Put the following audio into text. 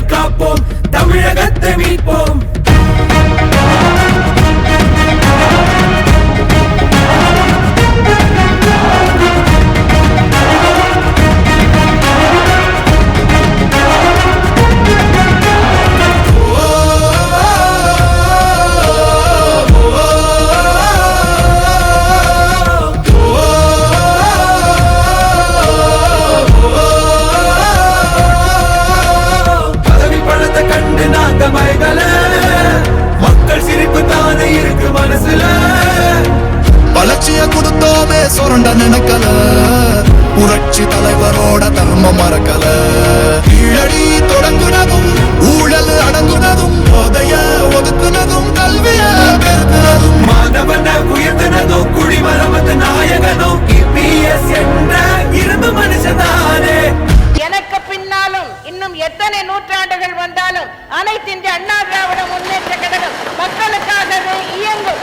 காப்போம் தமிழகத்தை மீட்போம். சுரண்ட நினைக்கல. புரட்சி தலைவரோட தர்மம் மறக்கல. கீழடி தொடங்குனதும் ஊழல் அடங்குனதும் போதைய ஒதுக்குனதும் கல்விய பெருக்குனதும். மாணவன உயர்த்தினதோ குடிமரமத்து நாயகனோ இபிஎஸ் என்ற இரும்பு மனுஷனானே எனக்கு பின்னாலும் இன்னும் எத்தனை நூற்றாண்டுகள் வந்தாலும் அனைத்து இந்திய அண்ணா திராவிட முன்னேற்ற கழகம் மக்களுக்காகவே இயங்கும்.